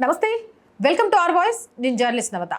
నమస్తే welcome to R voice నేను journalist నవత.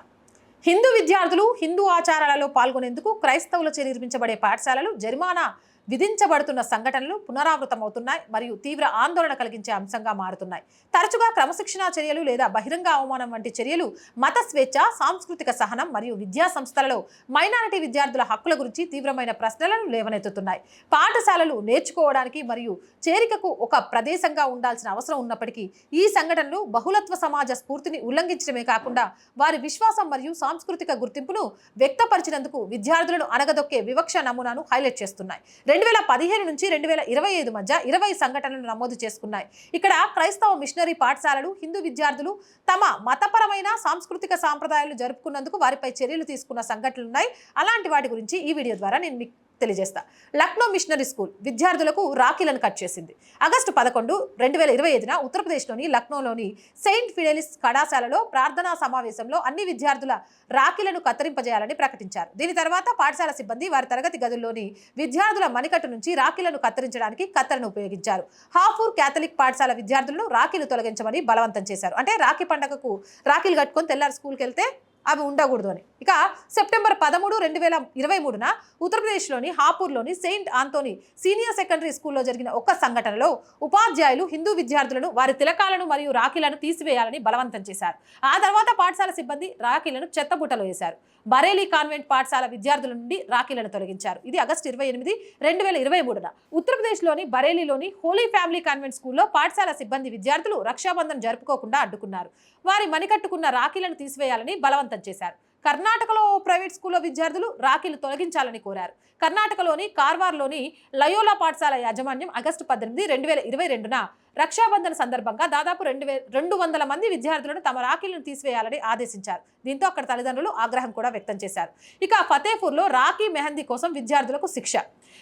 హిందూ విద్యార్థులు హిందూ ఆచారాలలో పాల్గొనేందుకు క్రైస్తవులచే నిర్మించబడే పాఠశాలలు జరిమానా విధించబడుతున్న సంఘటనలు పునరావృతమవుతున్నాయి మరియు తీవ్ర ఆందోళన కలిగించే అంశంగా మారుతున్నాయి. తరచుగా క్రమశిక్షణా చర్యలు లేదా బహిరంగ అవమానం వంటి చర్యలు మత స్వేచ్ఛ సాంస్కృతిక సహనం మరియు విద్యా సంస్థలలో మైనారిటీ విద్యార్థుల హక్కుల గురించి తీవ్రమైన ప్రశ్నలను లేవనెత్తుతున్నాయి. పాఠశాలలు నేర్చుకోవడానికి మరియు చేరికకు ఒక ప్రదేశంగా ఉండాల్సిన అవసరం ఉన్నప్పటికీ ఈ సంఘటనలు బహుళత్వ సమాజ స్ఫూర్తిని ఉల్లంఘించడమే కాకుండా వారి విశ్వాసం మరియు సాంస్కృతిక గుర్తింపును వ్యక్తపరిచినందుకు విద్యార్థులను అనగదొక్కే వివక్ష నమూనాను హైలైట్ చేస్తున్నాయి. రెండు వేల పదిహేను నుంచి రెండు వేల ఇరవై ఐదు మధ్య ఇరవై సంఘటనలు నమోదు చేసుకున్నాయి. ఇక్కడ క్రైస్తవ మిషనరీ పాఠశాలలు హిందూ విద్యార్థులు తమ మతపరమైన సాంస్కృతిక సాంప్రదాయాలు జరుపుకున్నందుకు వారిపై చర్యలు తీసుకున్న సంఘటనలు ఉన్నాయి. అలాంటి వాటి గురించి ఈ వీడియో ద్వారా నేను మీకు తెలియజేస్తా. లక్నో మిషనరీ స్కూల్ విద్యార్థులకు రాఖీలను కట్ చేసింది. ఆగస్టు పదకొండు రెండు వేల ఇరవై ఐదున ఉత్తరప్రదేశ్లోని లక్నోలోని సెయింట్ ఫిడెలిస్ కళాశాలలో ప్రార్థనా సమావేశంలో అన్ని విద్యార్థుల రాఖీలను కత్తిరింపజేయాలని ప్రకటించారు. దీని తర్వాత పాఠశాల సిబ్బంది వారి తరగతి గదుల్లోని విద్యార్థుల మణికట్టు నుంచి రాఖీలను కత్తిరించడానికి కత్తెరను ఉపయోగించారు. హాఫూర్ క్యాథలిక్ పాఠశాల విద్యార్థులను రాఖీలు తొలగించమని బలవంతం చేశారు. అంటే రాఖీ పండగకు రాఖీలు కట్టుకొని తెల్లారి స్కూల్కి వెళ్తే అవి ఉండకూడదు అని. ఇక సెప్టెంబర్ పదమూడు రెండు వేల ఇరవై మూడున ఉత్తరప్రదేశ్లోని హాపూర్లోని సెయింట్ ఆంతోని సీనియర్ సెకండరీ స్కూల్లో జరిగిన ఒక సంఘటనలో ఉపాధ్యాయులు హిందూ విద్యార్థులను వారి తిలకాలను మరియు రాఖీలను తీసివేయాలని బలవంతం చేశారు. ఆ తర్వాత పాఠశాల సిబ్బంది రాఖీలను చెత్తబుట్టలో వేశారు. బరేలీ కాన్వెంట్ పాఠశాల విద్యార్థుల నుండి రాఖీలను తొలగించారు. ఇది ఆగస్టు ఇరవై ఎనిమిది రెండు వేల ఇరవై మూడున ఉత్తరప్రదేశ్లోని బరేలీలోని హోలీ ఫ్యామిలీ కాన్వెంట్ స్కూల్లో పాఠశాల సిబ్బంది విద్యార్థులు రక్షాబంధన్ జరుపుకోకుండా అడ్డుకున్నారు. వారి మణికట్టుకున్న రాఖీలను తీసివేయాలని బలవంతం చేశారు. కర్ణాటకలో ప్రైవేట్ స్కూల్లో విద్యార్థులు రాఖీలు తొలగించాలని కోరారు. కర్ణాటకలోని కార్వార్లోని లయోలా పాఠశాల యాజమాన్యం ఆగస్టు పద్దెనిమిది రెండు వేల ఇరవై రెండున రక్షాబంధన సందర్భంగా దాదాపు రెండు రెండు వందల మంది విద్యార్థులను తమ రాఖీలను తీసివేయాలని ఆదేశించారు. దీంతో అక్కడ తల్లిదండ్రులు ఆగ్రహం కూడా వ్యక్తం చేశారు. ఇక ఫతేపూర్లో రాఖీ మెహందీ కోసం విద్యార్థులకు శిక్ష.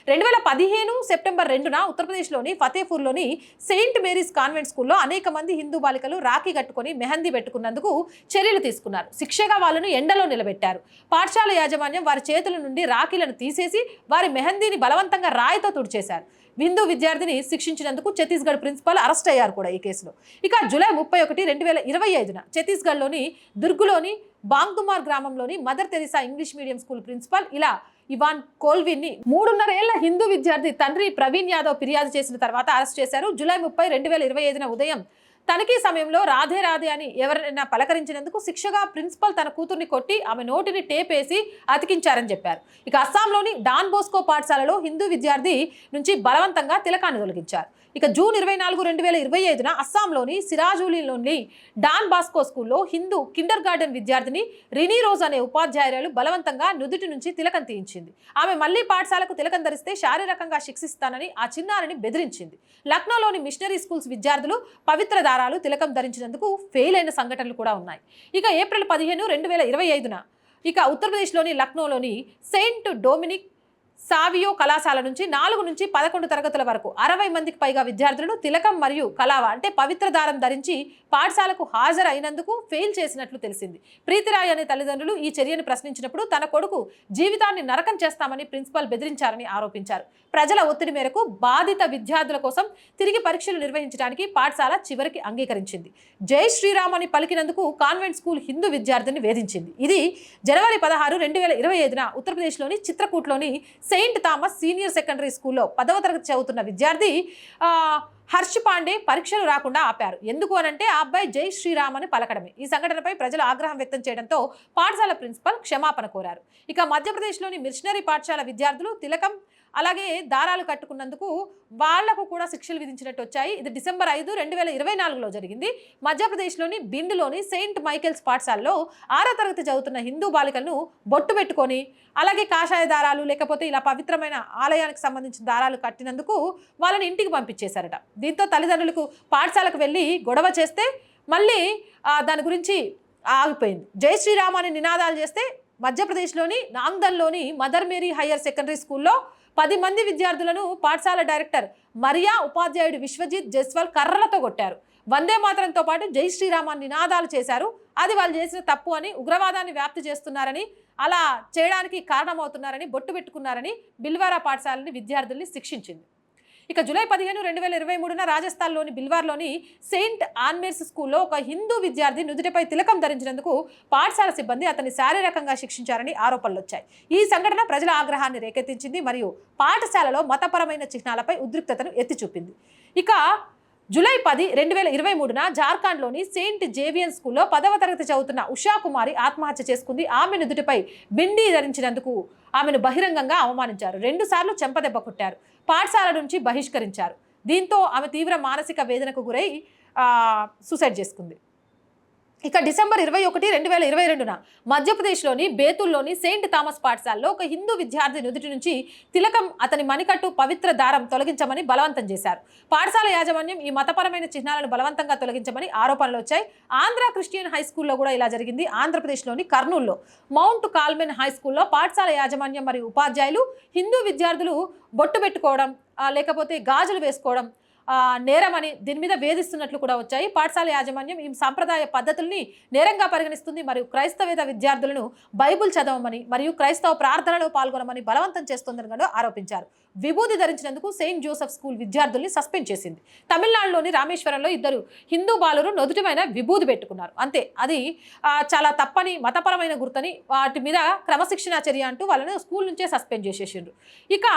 రెండు వేల పదిహేను సెప్టెంబర్ రెండున ఉత్తరప్రదేశ్లోని ఫతేపూర్లోని సెయింట్ మేరీస్ కాన్వెంట్ స్కూల్లో అనేక మంది హిందూ బాలికలు రాఖీ కట్టుకొని మెహందీ పెట్టుకున్నందుకు చర్యలు తీసుకున్నారు. శిక్షగా వాళ్ళను ఎండలో నిలబెట్టారు. పాఠశాల యాజమాన్యం వారి చేతుల నుండి రాఖీలను తీసేసి వారి మెహందీని బలవంతంగా రాయితో తుడిచేశారు. విందు విద్యార్థిని శిక్షించినందుకు ఛత్తీస్గఢ్ ప్రిన్సిపల్ అరెస్ట్ అయ్యారు కూడా ఈ కేసులో. ఇక జూలై ముప్పై ఒకటి రెండు వేల ఇరవై ఐదున ఛత్తీస్గఢ్లోని దుర్గులోని బాంగ్దుమార్ గ్రామంలోని Mother Teresa English medium school principal ఇలా ఇవాన్ కోల్విన్ని మూడున్నరేళ్ళ హిందూ విద్యార్థి తండ్రి ప్రవీణ్ యాదవ్ ఫిర్యాదు చేసిన తర్వాత అరెస్ట్ చేశారు. జూలై ముప్పై రెండు వేల ఇరవై ఐదున ఉదయం తనిఖీ సమయంలో రాధే రాధే అని ఎవరైనా పలకరించినందుకు శిక్షగా ప్రిన్సిపల్ తన కూతుర్ని కొట్టి ఆమె నోటిని టేప్ వేసి అతికించారని చెప్పారు. ఇక అస్సాంలోని డాన్ బోస్కో పాఠశాలలో హిందూ విద్యార్థి నుంచి బలవంతంగా తిలకాన్ని తొలగించారు. ఇక జూన్ ఇరవై నాలుగు రెండు వేల ఇరవై ఐదున అస్సాంలోని సిరాజులీలోని డాన్ బాస్కో స్కూల్లో హిందూ కిండర్ గార్డెన్ విద్యార్థిని రినీ రోజ్ అనే ఉపాధ్యాయురాలు బలవంతంగా నుదుటి నుంచి తిలకం తీయించింది. ఆమె మళ్ళీ పాఠశాలకు తిలకం ధరిస్తే శారీరకంగా శిక్షిస్తానని ఆ చిన్నారిని బెదిరించింది. లక్నోలోని మిషనరీ స్కూల్స్ విద్యార్థులు పవిత్ర దారాలు తిలకం ధరించినందుకు ఫెయిల్ అయిన సంఘటనలు కూడా ఉన్నాయి. ఇక ఏప్రిల్ పదిహేను రెండు వేల ఇరవై ఐదున ఇక ఉత్తరప్రదేశ్లోని లక్నోలోని సెయింట్ డొమినిక్ సావియో కళాశాల నుంచి నాలుగు నుంచి పదకొండు తరగతుల వరకు అరవై మందికి పైగా విద్యార్థులను తిలకం మరియు కలావ అంటే పవిత్ర దారం ధరించి పాఠశాలకు హాజరైనందుకు ఫెయిల్ చేసినట్లు తెలిసింది. ప్రీతిరాయ్ అనే తల్లిదండ్రులు ఈ చర్యను ప్రశ్నించినప్పుడు తన కొడుకు జీవితాన్ని నరకం చేస్తామని ప్రిన్సిపల్ బెదిరించారని ఆరోపించారు. ప్రజల ఒత్తిడి మేరకు బాధిత విద్యార్థుల కోసం తిరిగి పరీక్షలు నిర్వహించడానికి పాఠశాల చివరికి అంగీకరించింది. జై శ్రీరామ్ అని పలికినందుకు కాన్వెంట్ స్కూల్ హిందూ విద్యార్థిని వేధించింది. ఇది జనవరి పదహారు రెండు వేల ఇరవై ఐదున ఉత్తరప్రదేశ్లోని చిత్రకూట్లోని సెయింట్ థామస్ సీనియర్ సెకండరీ స్కూల్లో పదవ తరగతి చదువుతున్న విద్యార్థి హర్ష్ పాండే పరీక్షలు రాకుండా ఆపారు. ఎందుకు అనంటే ఆ అబ్బాయి జై శ్రీరామ్ అని పలకడమే. ఈ సంఘటనపై ప్రజలు ఆగ్రహం వ్యక్తం చేయడంతో పాఠశాల ప్రిన్సిపల్ క్షమాపణ కోరారు. ఇక మధ్యప్రదేశ్లోని మిషనరీ పాఠశాల విద్యార్థులు తిలకం అలాగే దారాలు కట్టుకున్నందుకు వాళ్ళకు కూడా శిక్షలు విధించినట్టు వచ్చాయి. ఇది డిసెంబర్ ఐదు రెండు వేల ఇరవై నాలుగులో జరిగింది. మధ్యప్రదేశ్లోని బిండ్లోని సెయింట్ మైకేల్స్ పాఠశాలలో ఆరో తరగతి చదువుతున్న హిందూ బాలికలను బొట్టు పెట్టుకొని అలాగే కాషాయ దారాలు లేకపోతే ఇలా పవిత్రమైన ఆలయానికి సంబంధించిన దారాలు కట్టినందుకు వాళ్ళని ఇంటికి పంపించేశారట. దీంతో తల్లిదండ్రులకు పాఠశాలకు వెళ్ళి గొడవ చేస్తే మళ్ళీ దాని గురించి ఆగిపోయింది. జై శ్రీరామ్ అని నినాదాలు చేస్తే మధ్యప్రదేశ్లోని నాంగ్దన్లోని మదర్ మేరీ హయ్యర్ సెకండరీ స్కూల్లో పది మంది విద్యార్థులను పాఠశాల డైరెక్టర్ మరియా ఉపాధ్యాయుడు విశ్వజిత్ జస్వాల్ కర్రలతో కొట్టారు. వందే మాత్రంతో పాటు జై శ్రీరామ నినాదాలు చేశారు. అది వాళ్ళు చేసిన తప్పు అని ఉగ్రవాదాన్ని వ్యాప్తి చేస్తున్నారని అలా చేయడానికి కారణమవుతున్నారని బొట్టు పెట్టుకున్నారని బిల్వారా పాఠశాలని విద్యార్థుల్ని శిక్షించింది. ఇక జూలై పదిహేను రెండు వేల ఇరవై మూడున రాజస్థాన్లోని బిల్వార్లోని సెయింట్ ఆన్మేర్స్ స్కూల్లో ఒక హిందూ విద్యార్థి నుదుటిపై తిలకం ధరించినందుకు పాఠశాల సిబ్బంది అతన్ని శారీరకంగా శిక్షించారని ఆరోపణలు వచ్చాయి. ఈ సంఘటన ప్రజల ఆగ్రహాన్ని రేకెత్తించింది మరియు పాఠశాలలో మతపరమైన చిహ్నాలపై ఉద్రిక్తతను ఎత్తి చూపింది ఇక జూలై పది రెండు వేల ఇరవై మూడున జార్ఖండ్లోని సెయింట్ జేవియన్ స్కూల్లో పదవ తరగతి చదువుతున్న ఉషా కుమారి ఆత్మహత్య చేసుకుంది. ఆమె నుదుటిపై బిండి ధరించినందుకు ఆమెను బహిరంగంగా అవమానించారు. రెండుసార్లు చెంపదెబ్బ కొట్టారు. పాఠశాల నుంచి బహిష్కరించారు. దీంతో ఆమె తీవ్ర మానసిక వేదనకు గురై సూసైడ్ చేసుకుంది. ఇక డిసెంబర్ ఇరవై ఒకటి రెండు వేల ఇరవై రెండున మధ్యప్రదేశ్లోని బేతుల్లోని సెయింట్ థామస్ పాఠశాలలో ఒక హిందూ విద్యార్థి నుదుటి నుంచి తిలకం అతని మణికట్టు పవిత్ర దారం తొలగించమని బలవంతం చేశారు. పాఠశాల యాజమాన్యం ఈ మతపరమైన చిహ్నాలను బలవంతంగా తొలగించమని ఆరోపణలు వచ్చాయి. ఆంధ్ర క్రిస్టియన్ హై స్కూల్లో కూడా ఇలా జరిగింది. ఆంధ్రప్రదేశ్లోని కర్నూల్లో మౌంట్ కాల్మెన్ హై స్కూల్లో పాఠశాల యాజమాన్యం మరియు ఉపాధ్యాయులు హిందూ విద్యార్థులు బొట్టు పెట్టుకోవడం లేకపోతే గాజులు వేసుకోవడం నేరమని దీని మీద వేధిస్తున్నట్లు కూడా వచ్చాయి. పాఠశాల యాజమాన్యం ఈ సాంప్రదాయ పద్ధతుల్ని నేరంగా పరిగణిస్తుంది. మరియు క్రైస్తవేద విద్యార్థులను బైబుల్ చదవమని మరియు క్రైస్తవ ప్రార్థనలో పాల్గొనమని బలవంతం చేస్తుందని కూడా ఆరోపించారు. విభూతి ధరించినందుకు సెయింట్ జోసెఫ్ స్కూల్ విద్యార్థుల్ని సస్పెండ్ చేసింది. తమిళనాడులోని రామేశ్వరంలో ఇద్దరు హిందూ బాలురు నొదుటమైన విభూతి పెట్టుకున్నారు. అంతే అది చాలా తప్పని మతపరమైన గుర్తని వాటి మీద క్రమశిక్షణా చర్య అంటూ వాళ్ళని స్కూల్ నుంచే సస్పెండ్ చేసేసిండ్రు. ఇక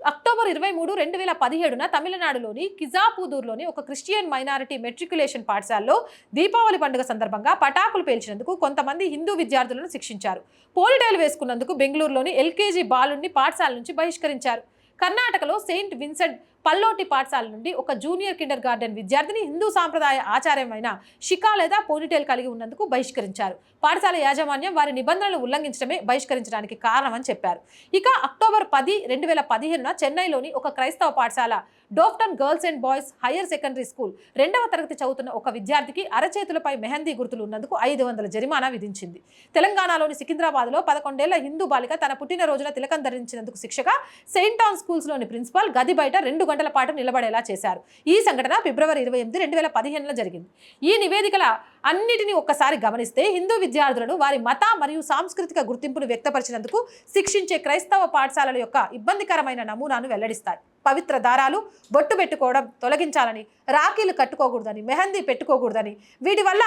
అక్టోబర్ ఇరవై మూడు రెండు వేల పదిహేడున తమిళనాడులోని కిజాపూదూర్లోని ఒక క్రిస్టియన్ మైనారిటీ మెట్రికులేషన్ పాఠశాలలో దీపావళి పండుగ సందర్భంగా పటాకులు పేల్చినందుకు కొంతమంది హిందూ విద్యార్థులను శిక్షించారు. పోలిటైలు వేసుకున్నందుకు బెంగళూరులోని ఎల్కేజీ బాలుడిని పాఠశాల నుంచి బహిష్కరించారు. కర్ణాటకలో సెయింట్ విన్సెంట్ పల్లోటి పాఠశాల నుండి ఒక జూనియర్ కిండర్ గార్డెన్ విద్యార్థిని హిందూ సాంప్రదాయ ఆచారమైన షికా లేదా పోనిటేల్ కలిగి ఉన్నందుకు బహిష్కరించారు. పాఠశాల యాజమాన్యం వారి నిబంధనలు ఉల్లంఘించడమే బహిష్కరించడానికి కారణమని చెప్పారు. ఇక అక్టోబర్ పది రెండు వేల పదిహేనున చెన్నైలోని ఒక క్రైస్తవ పాఠశాల Doveton girls and boys higher secondary school రెండవ తరగతి చదువుతున్న ఒక విద్యార్థికి అరచేతులపై మెహందీ గుర్తులు ఉన్నందుకు ఐదు వందల జరిమానా విధించింది. తెలంగాణలోని సికింద్రాబాద్లో పదకొండేళ్ళ హిందూ బాలిక తన పుట్టినరోజున తిలకం ధరించినందుకు శిక్షగా సెయింట్ టాన్ స్కూల్స్లోని ప్రిన్సిపాల్ గది బయట రెండు గంటల పాటు నిలబడేలా చేశారు. ఈ సంఘటన ఫిబ్రవరి ఇరవై ఎనిమిది రెండు వేల పదిహేనులో జరిగింది. ఈ నివేదికల అన్నిటిని ఒక్కసారి గమనిస్తే హిందూ విద్యార్థులను వారి మత మరియు సాంస్కృతిక గుర్తింపును వ్యక్తపరిచినందుకు శిక్షించే క్రైస్తవ పాఠశాలల యొక్క ఇబ్బందికరమైన నమూనాను వెల్లడిస్తాయి. పవిత్ర దారాలు బొట్టు పెట్టుకోవడం తొలగించాలని రాఖీలు కట్టుకోకూడదని మెహందీ పెట్టుకోకూడదని వీటి వల్ల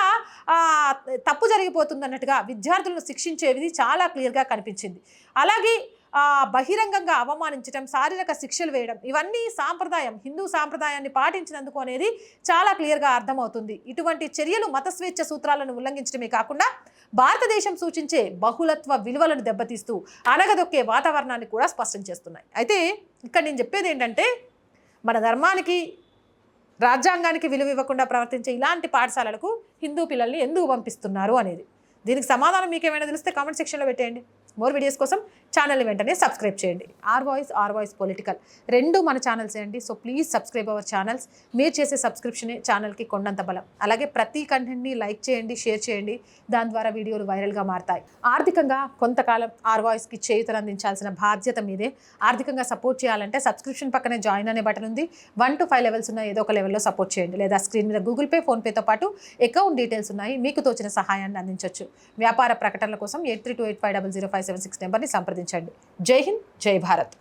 తప్పు జరిగిపోతుందన్నట్టుగా విద్యార్థులను శిక్షించేది చాలా క్లియర్గా కనిపించింది. అలాగే బహిరంగంగా అవమానించడం శారీరక శిక్షలు వేయడం ఇవన్నీ సాంప్రదాయం హిందూ సాంప్రదాయాన్ని పాటించినందుకు అనేది చాలా క్లియర్గా అర్థమవుతుంది. ఇటువంటి చర్యలు మత స్వేచ్ఛ సూత్రాలను ఉల్లంఘించడమే కాకుండా భారతదేశం సూచించే బహుళత్వ విలువలను దెబ్బతీస్తూ అనగదొక్కే వాతావరణాన్ని కూడా స్పష్టం చేస్తున్నాయి. అయితే ఇక్కడ నేను చెప్పేది ఏంటంటే మన ధర్మానికి రాజ్యాంగానికి విలువ ఇవ్వకుండా ప్రవర్తించే ఇలాంటి పాఠశాలలకు హిందూ పిల్లల్ని ఎందుకు పంపిస్తున్నారు అనేది. దీనికి సమాధానం మీకేమైనా తెలిస్తే కామెంట్ సెక్షన్లో పెట్టేయండి. మోర్ వీడియోస్ కోసం ఛానల్ని వెంటనే సబ్స్క్రైబ్ చేయండి. R voice R voice political. రెండు మన ఛానల్స్ అండి so please subscribe our channels మీరు చేసే సబ్స్క్రిప్షనే ఛానల్కి కొండంత బలం. అలాగే ప్రతి కంటెంట్ని లైక్ చేయండి షేర్ చేయండి. దాని ద్వారా వీడియోలు వైరల్గా మారతాయి. ఆర్థికంగా కొంతకాలం ఆర్ వాయిస్కి చేయుతను అందించాల్సిన బాధ్యత మీదే. ఆర్థికంగా సపోర్ట్ చేయాలంటే సబ్స్క్రిప్షన్ పక్కనే జాయిన్ అనే బటన్ ఉంది. వన్ టు ఫైవ్ లెవెల్స్ ఉన్న ఏదో ఒక లెవెల్లో సపోర్ట్ చేయండి. లేదా స్క్రీన్ మీద గూగుల్ పే ఫోన్పేతో పాటు అకౌంట్ డీటెయిల్స్ ఉన్నాయి. మీకు తోచిన సహాయాన్ని అందించవచ్చు వ్యాపార ప్రకటనల కోసం eight three two eight five double zero five seven six నెంబర్ని సంప్రదించండి. జై హింద్ జై భారత్.